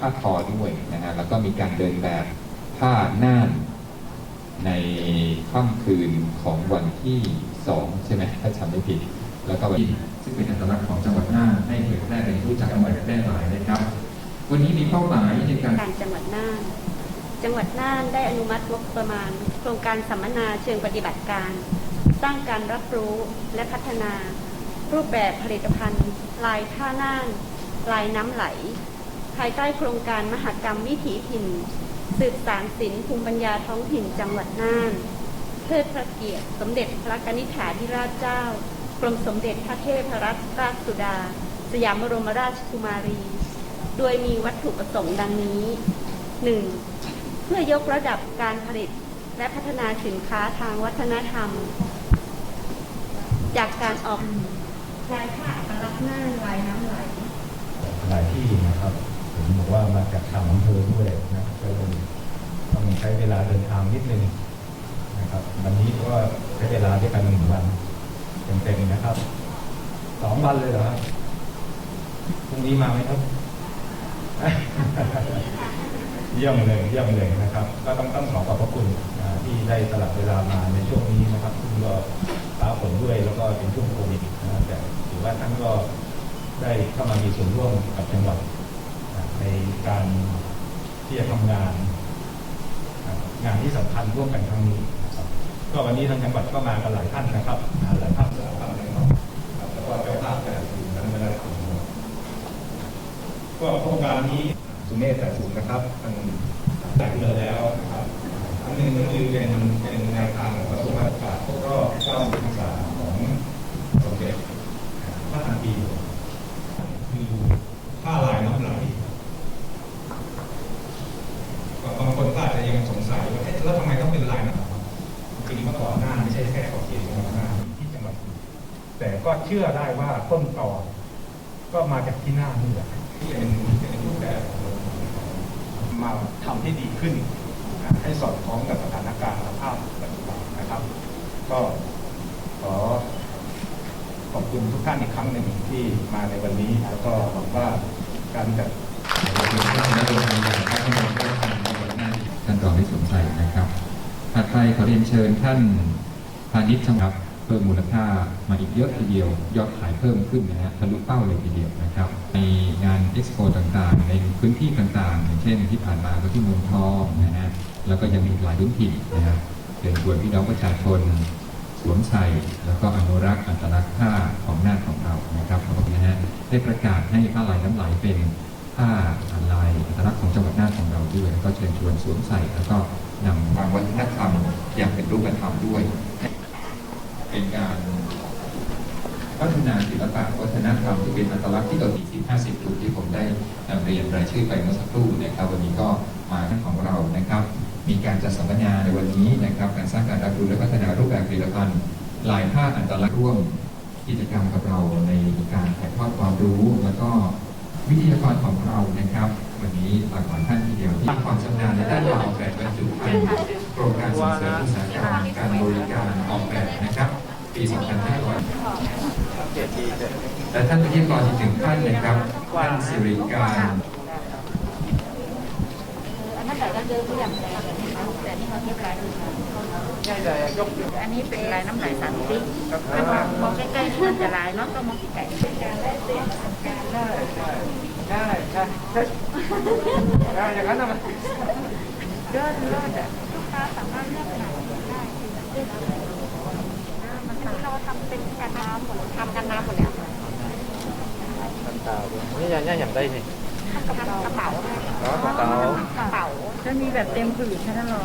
ผ้าทอด้วยนะฮะแล้วก็มีการเดินแบบผ้าน่านในค่ำคืนของวันที่สองใช่ไหมถ้าจำไม่ผิด แล้วก็วันที่ซึ่งเป็นอัตลักษณ์ของจังหวัดน่านให้เผยแพร่เป็นที่รู้จักกันไว้แพร่หลายนะครับ วันนี้มีเป้าหมายในการการจังหวัดน่าน จังหวัดน่านได้อนุมัติงบประมาณ โครงการสัมมนาเชิงปฏิบัติการ สร้างการรับรู้และพัฒนา รูปแบบผลิตภัณฑ์ ลายผ้าน่าน ลายน้ำไหล ภายใต้โครงการมหกรรมวิถีถิ่น สืบสารศิลป์ภูมิปัญญาท้องถิ่นจังหวัดน่านเทิดพระเกียรติสมเด็จพระกนิษฐาธิราชเจ้ากรมสมเด็จพระเทพรัตนราชสุดา สยามบรมราชกุมารี โดยมีวัตถุประสงค์ดังนี้ 1. เพื่อยกระดับการผลิตและพัฒนาสินค้าทางวัฒนธรรม จากการออกลายผ้าอัตลักษณ์หน้าลายน้ำไหลหลายที่นะครับ ผมบอกว่ามาจากทางอำเภอด้วยนะครับก็เลยต้องใช้เวลาเดินทางนิดนึงนะครับวันนี้ก็ใช้เวลาด้วยกันหนึ่งวันเต็มๆนะครับสองวันเลยเหรอครับพรุ่งนี้มาไหมครับเยี่ยมเลยเยี่ยมเลยนะครับ ก็ต้องต้องขอขอบพระคุณที่ได้สลับเวลามาในช่วงนี้นะครับซึ่งก็ฟ้าฝนด้วยแล้วก็เป็นช่วงโควิดนะแต่ถือว่าท่านก็ได้เข้ามามีส่วนร่วมกับจังหวัด ในการที่จะทำงาน งานที่สำคัญร่วมกันครั้งนี้นะครับก็วันนี้ทางจังหวัดก็มากันหลายท่านนะครับอ่าหลายภาคส่วนภาคนะครับแล้วก็เจ้าภาพแต่ละทีมนั้นไม่ได้ทำก็โครงการนี้สุเมธแต่สูงนะครับมันแต่งเรือแล้วนะครับอันหนึ่งก็คือเป็นเป็นแนวทางของกระทรวงการศึกษาครบรอบ9ปีศึกษาของสมเด็จพระทันปีคือผ้าลายน้ำไหลบางคนก็อาจจะยังสงสัยว่าเอ๊ะแล้วทำไมต้องเป็นลายน้ำไหลจ ริงๆเมื่อก่อนหน้าไม่ใช่แค่ขอบเขตจังหวัดน่านที่จังหวัดแต่ก็เชื่อได้ว่าต้นตอก็มาจากที่หน้านี่แหละที่เป็นเป็นรูปแบบมาทำให้ดีขึ้น ให้สอดคล้องกับสถานการณ์สภาพปัจจุบันนะครับ ก็ขอขอบคุณทุกท่านอีกครั้งหนึ่งที่มาในวันนี้แล้วก็หวังว่าการจัด ท่านรองที่สมใจนะครับ ถัดไปขอเรียนเชิญท่านพาณิชย์ครับเพิ่มมูลค่ามาอีกเยอะทีเดียว ยอดขายเพิ่มขึ้นนะฮะทะลุเป้าเลยทีเดียวนะครับในงานเอ็กซ์โปต่างๆ ในพื้นที่ต่างๆอย่างเช่นที่ผ่านมาก็ที่เมืองทองนะฮะแล้วก็ยังมีหลายพื้นที่นะฮะเชิญชวนพี่น้องประชาชนสวมใส่แล้วก็อนุรักษ์อัตลักษณ์ผ้าของหน้าของเรานะครับผมนะฮะได้ประกาศให้ผ้าลายน้ำไหลเป็น ผ้าลายอัตลักษณ์ของจังหวัดน่านของเราด้วยแล้วก็เชิญชวนสวมใส่แล้วก็นำทางวัฒนธรรมอย่างเป็นรูปธรรมด้วย เป็นการพัฒนาศิลปะวัฒนธรรมที่เป็นอัตลักษณ์ที่เรา40 50กลุ่มที่ผมได้นำเรียนรายชื่อไปเมื่อสักครู่นะครับ วันนี้ก็มาของเรานะครับ มีการจัดสัมมนาในวันนี้นะครับ การสร้างการรับรู้และพัฒนารูปแบบผลิตภัณฑ์ลายผ้าอัตลักษณ์ร่วมกิจกรรมกับเราในการถ่ายทอดความรู้แล้วก็ วิทยากรของเรานะครับ วันนี้หลากหลายท่านทีเดียวที่มีความชำนาญในด้านการออกแบบบรรจุภัณฑ์โครงการส่งเสริมอุตสาหกรรมการบริการออกแบบนะครับ ปี 2500และท่านวิทยากรอีกหนึ่งท่านนะครับท่านสิริการ แต่ก็เดิมทุกอย่างเลยแต่นี่เขาเทียบลายดูใช่แต่ยกอันนี้เป็นลายน้ำไหลสามติ๊กถ้ามองมองใกล้ๆมันจะลายเนาะต้องมองไกลๆเป็นการแลกเปลี่ยนการเลิกใช่ใช่ใช่ใช่อย่างนั้นนะมันเลิศเลิศอะลูกค้าสามารถเลือกขนาดได้มันเราทำเป็นกันน้ำหมดทำกันน้ำหมดแล้วนตานี่ยังยังย่างได้สิกระเป๋ากระเป๋ากระเป๋ากระเป๋า จะมีแบบเต็มผืนแค่นั้นรอ